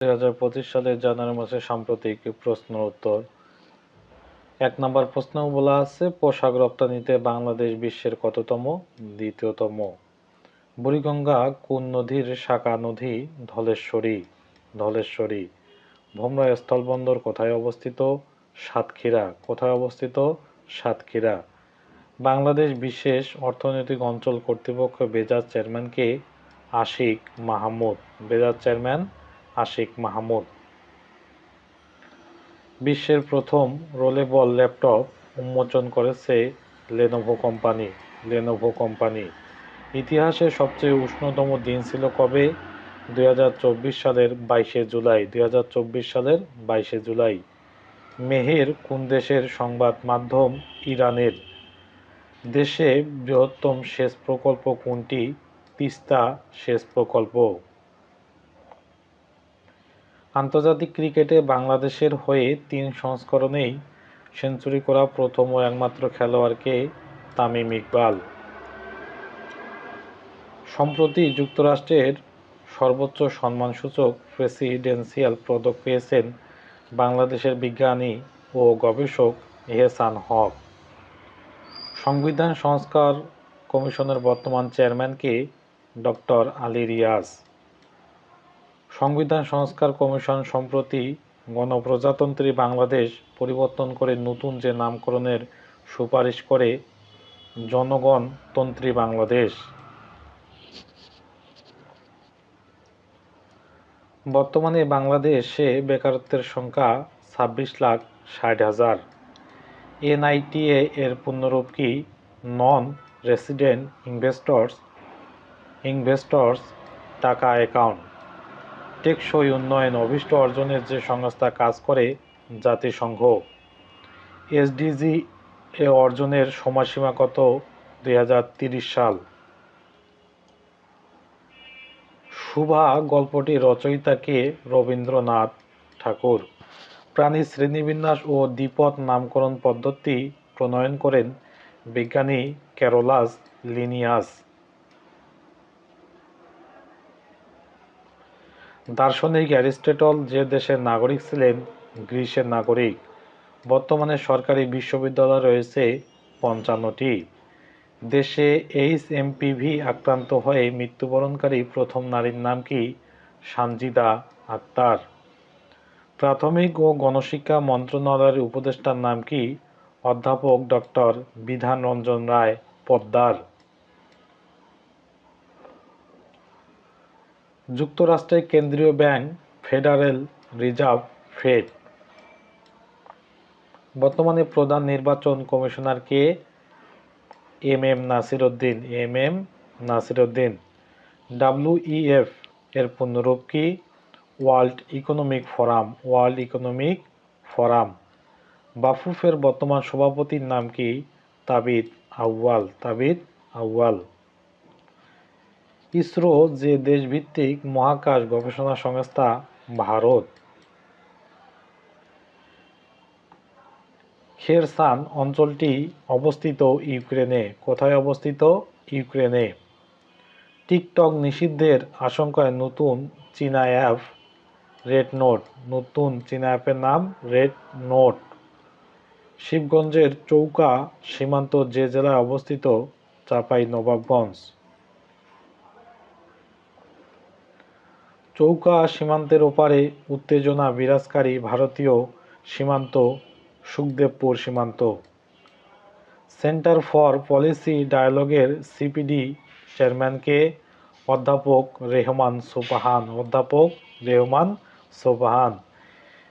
দুই হাজার পঁচিশ সালের জানুয়ারি মাসের সাম্প্রতিক প্রশ্ন উত্তর। এক নম্বর প্রশ্ন বলা আছে, পোশাক রপ্তানিতে বাংলাদেশ বিশ্বের কততম, দ্বিতীয়তম? বুড়িগঙ্গা কোন নদীর শাখা নদী? ধলেশ্বরী ধলেশ্বরী। ভোমরা স্থলবন্দর কোথায় অবস্থিত? সাতক্ষীরা। কোথায় অবস্থিত? সাতক্ষীরা। বাংলাদেশ বিশেষ অর্থনৈতিক অঞ্চল কর্তৃপক্ষ বেজার চেয়ারম্যানকে আশিক মাহমুদ। বেজার চেয়ারম্যান আশিক মাহমুদ। বিশ্বের প্রথম রোলেবল ল্যাপটপ উন্মোচন করেছে লেনোভো কোম্পানি লেনোভো কোম্পানি। ইতিহাসে সবচেয়ে উষ্ণতম দিন ছিল কবে? দুই হাজার চব্বিশ সালের বাইশে জুলাই। দুই হাজার চব্বিশ সালের বাইশে জুলাই। মেহের কোন দেশের সংবাদ মাধ্যম? ইরানের। দেশে বৃহত্তম সেচ প্রকল্প কোনটি? তিস্তা সেচ প্রকল্প। আন্তর্জাতিক ক্রিকেটে বাংলাদেশের হয়ে তিন সংস্করণেই সেঞ্চুরি করা প্রথম ও একমাত্র খেলোয়াড়কে তামিম ইকবাল। সম্প্রতি যুক্তরাষ্ট্রের সর্বোচ্চ সম্মানসূচক প্রেসিডেন্সিয়াল পদক পেয়েছেন বাংলাদেশের বিজ্ঞানী ও গবেষক এহসান হক। সংবিধান সংস্কার কমিশনের বর্তমান চেয়ারম্যানকে ডক্টর আলী রিয়াজ সংবিধান সংস্কার কমিশন সম্প্রতি গণপ্রজাতন্ত্রী বাংলাদেশ পরিবর্তন করে নতুন যে নামকরণের সুপারিশ করে জনগণতন্ত্রী বাংলাদেশ। বর্তমানে বাংলাদেশে বেকারত্বের সংখ্যা ছাব্বিশ লাখ ষাট হাজার। এনআইটিএ এর পূর্ণরূপ কি নন রেসিডেন্ট ইনভেস্টর্স? ইনভেস্টর্স টাকা অ্যাকাউন্ট। টেকসই উন্নয়ন অভিষ্ট অর্জনের যে সংস্থা কাজ করে জাতিসংঘ, এসডিজি এ অর্জনের সময়সীমা কত? দুই সাল। শুভা গল্পটি রচয়িতাকে রবীন্দ্রনাথ ঠাকুর। প্রাণী শ্রেণীবিন্যাস ও দ্বিপদ নামকরণ পদ্ধতি প্রণয়ন করেন বিজ্ঞানী ক্যারোলাস লিনিয়াস। দার্শনিক অ্যারিস্টটল যে দেশের নাগরিক ছিলেন, গ্রিসের নাগরিক। বর্তমানে সরকারি বিশ্ববিদ্যালয় রয়েছে পঞ্চান্নটি। দেশে এইচ এমপিভি আক্রান্ত হয়ে মৃত্যুবরণকারী প্রথম নারীর নাম কি? সানজিদা আক্তার। প্রাথমিক ও গণশিক্ষা মন্ত্রণালয়ের উপদেষ্টার নাম কি? অধ্যাপক ডক্টর বিধান রঞ্জন রায় পদ্মার। যুক্তরাষ্ট্রের কেন্দ্রীয় ব্যাংক, ফেডারেল রিজার্ভ, ফেড। বর্তমানে প্রধান নির্বাচন কমিশনার কে? M. M. Nasir Uddin M. M Nasir Uddin WEF এর পূর্ণরূপ কি? World economic forum. World economic forum. বাফুফের বর্তমান সভাপতির নাম কি? তাবিদ আউয়াল। তাবিদ আউয়াল। ইসরো যে দেশভিত্তিক মহাকাশ গবেষণা সংস্থা ভারত, খেরসান অঞ্চলটি অবস্থিত ইউক্রেনে। কোথায় অবস্থিত? ইউক্রেনে। টিকটক নিষিদ্ধের আশঙ্কায় নতুন চীনা অ্যাপ রেড নোট। নতুন চীনা অ্যাপের নাম রেড নোট। শিবগঞ্জের চৌকা সীমান্ত যে জেলায় অবস্থিত, চাপাই নবাবগঞ্জ। চৌকা সীমান্তের ওপারে উত্তেজনা বিরাজকারী ভারতীয় সীমান্ত, সুখদেবপুর সীমান্ত। সেন্টার ফর পলিসি ডায়ালগের সিপিডি চেয়ারম্যানকে অধ্যাপক রেহমান সোপাহান, অধ্যাপক রেহমান সোপাহান।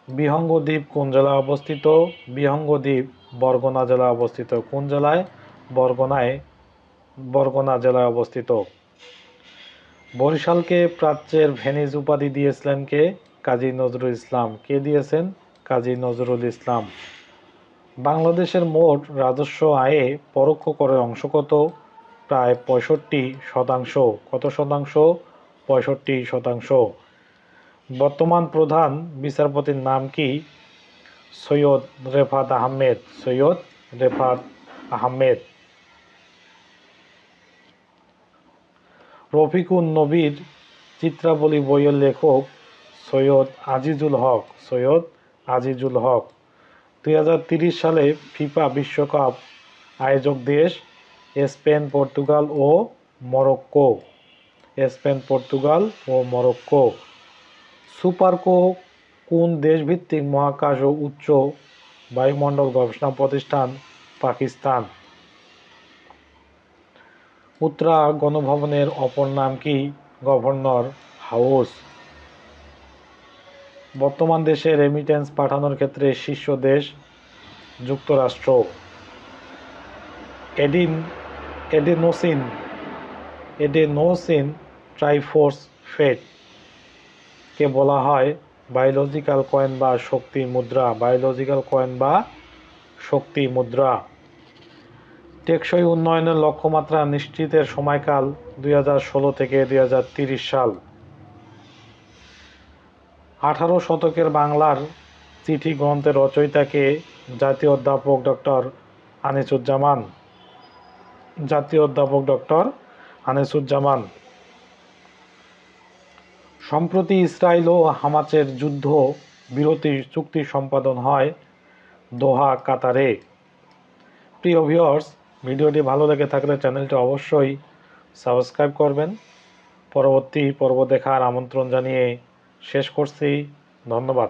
বিহঙ্গদ্বীপ কোন জেলায় অবস্থিত? বিহঙ্গদ্বীপ বরগনা জেলায় অবস্থিত। কোন জেলায়? বরগনায়, বরগনা জেলায় অবস্থিত। বরিশালকে প্রাচ্যের ভেনিস উপাধি দিয়েছিলেন কে? কাজী নজরুল ইসলাম। কে দিয়েছেন? কাজী নজরুল ইসলাম। বাংলাদেশের মোট রাজস্ব আয়ে পরোক্ষ করের অংশ কত প্রায় পঁয়ষট্টি শতাংশ। কত শতাংশ? পঁয়ষট্টি শতাংশ। বর্তমান প্রধান বিচারপতির নাম কি? সৈয়দ রেফাত আহমেদ। সৈয়দ রেফাত আহমেদ। রফিকুন নবীর চিত্রাবলী বইয়ের লেখক সৈয়দ আজিজুল হক, সৈয়দ আজিজুল হক। দুই সালে ফিফা বিশ্বকাপ আয়োজক দেশ স্পেন, পর্তুগাল ও মরক্কো। স্পেন, পর্তুগাল ও মরক্কো। সুপারকো কোন দেশভিত্তিক মহাকাশ ও উচ্চ বায়ুমণ্ডল গবেষণা প্রতিষ্ঠান পাকিস্তান? উত্তরা গণভবনের অপর নাম কি? Governor house. বর্তমান দেশে রেমিটেন্স পাঠানোর ক্ষেত্রে শীর্ষ দেশ যুক্তরাষ্ট্র। এডিন, এডেনোসিন এডেনোসিন ট্রাইফোর্স ফেট কে বলা হয় বায়োলজিক্যাল কয়েন বা শক্তি মুদ্রা। বায়োলজিক্যাল কয়েন বা শক্তি মুদ্রা। টেকসই উন্নয়নের লক্ষ্যমাত্রা নিশ্চিতের সময়কাল দুই হাজার ষোলো থেকে দুই সাল। আঠারো শতকের বাংলার চিঠি গ্রন্থের রচয়িতাকে জাতীয় অধ্যাপক ডক্টর আনিসুজ্জামান। জাতীয় অধ্যাপক ডক্টর আনিসুজ্জামান। সম্প্রতি ইসরায়েল ও হামাচের যুদ্ধ বিরতি চুক্তি সম্পাদন হয় দোহা, কাতারে। প্রিয় ভিউয়ার্স ভিডিওটি ভালো লেগে থাকলে চ্যানেলটি অবশ্যই সাবস্ক্রাইব করবেন। পরবর্তী পর্ব দেখার আমন্ত্রণ জানিয়ে শেষ করছি। ধন্যবাদ।